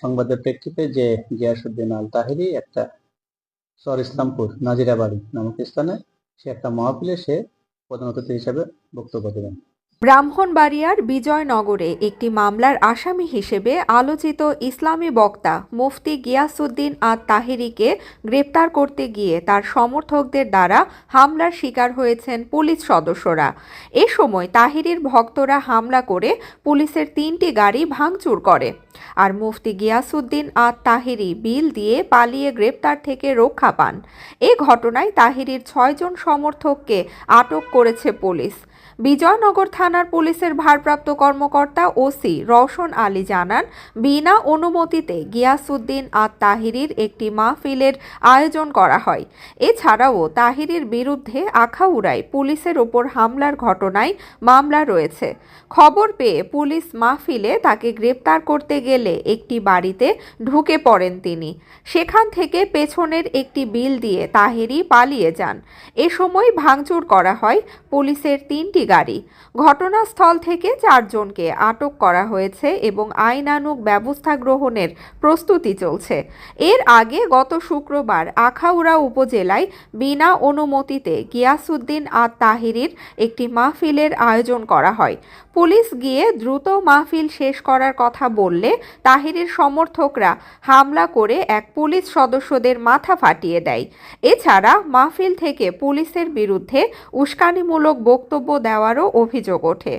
সংবাদের প্রেক্ষিতে যে গিয়াসুদ্দিন আল তাহিরি একটা সর ইসলামপুর নাজিরাবাড়ি নামক স্থানে সে একটা মহাপিলে সে প্রধান অতিথি হিসাবে বক্তব্য দেবেন ব্রাহ্মণবাড়িয়ার বিজয়নগরে একটি মামলার আসামি হিসেবে আলোচিত ইসলামী বক্তা মুফতি গিয়াসুদ্দিন আত তাহেরিকে গ্রেপ্তার করতে গিয়ে তার সমর্থকদের দ্বারা হামলার শিকার হয়েছেন পুলিশ সদস্যরা। এ সময় তাহিরির ভক্তরা হামলা করে পুলিশের তিনটি গাড়ি ভাঙচুর করে আর মুফতি গিয়াসুদ্দিন আত তাহিরি বিল দিয়ে পালিয়ে গ্রেপ্তার থেকে রক্ষা পান। এ ঘটনায় তাহিরির ছয়জন সমর্থককে আটক করেছে পুলিশ। বিজয়নগর থানার পুলিশের ভারপ্রাপ্ত কর্মকর্তা ওসি রওশন আলী জানান, বিনা অনুমতিতে গিয়াসুদ্দিন আর তাহিরির একটি মাহফিলের আয়োজন করা হয়। এছাড়াও তাহিরির বিরুদ্ধে আখাউড়ায় পুলিশের ওপর হামলার ঘটনায় মামলা রয়েছে। খবর পেয়ে পুলিশ মাহফিলে তাকে গ্রেপ্তার করতে গেলে একটি বাড়িতে ঢুকে পড়েন তিনি। সেখান থেকে পেছনের একটি বিল দিয়ে তাহিরি পালিয়ে যান। এ সময় ভাঙচুর করা হয় পুলিশের তিনটি গাড়ি। ঘটনাস্থল থেকে চারজনকে আটক করা হয়েছে এবং আইনানুগ ব্যবস্থা গ্রহণের প্রস্তুতি চলছে। এর আগে গত শুক্রবার আখাউড়া উপজেলায় বিনা অনুমতিতে গিয়াসুদ্দিন আর তাহিরির একটি মাহফিলের আয়োজন করা হয়। পুলিশ গিয়ে দ্রুত মাহফিল শেষ করার কথা বললে তাহিরের সমর্থকরা হামলা করে এক পুলিশ সদস্যদের মাথা ফাটিয়ে দেয়। এছাড়া মাহফিল থেকে পুলিশের বিরুদ্ধে উস্কানিমূলক বক্তব্য দেওয়ারও অভিযোগ ওঠে।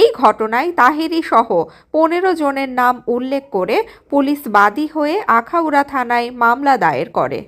এই ঘটনায় তাহেরি সহ পনেরো জনের নাম উল্লেখ করে পুলিশ বাদী হয়ে আখাউড়া থানায় মামলা দায়ের করে।